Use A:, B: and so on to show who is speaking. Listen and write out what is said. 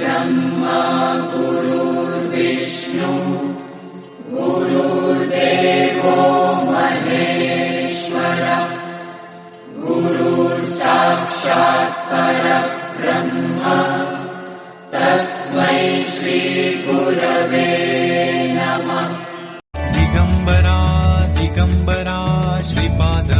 A: ब्रह्मा गुरो विष्णु महेश्वर। गुरुसाक्षात् परब्रह्म तस्मै श्रीगुरवे नमः।
B: दिगम्बरा दिगम्बरा
C: श्रीपाद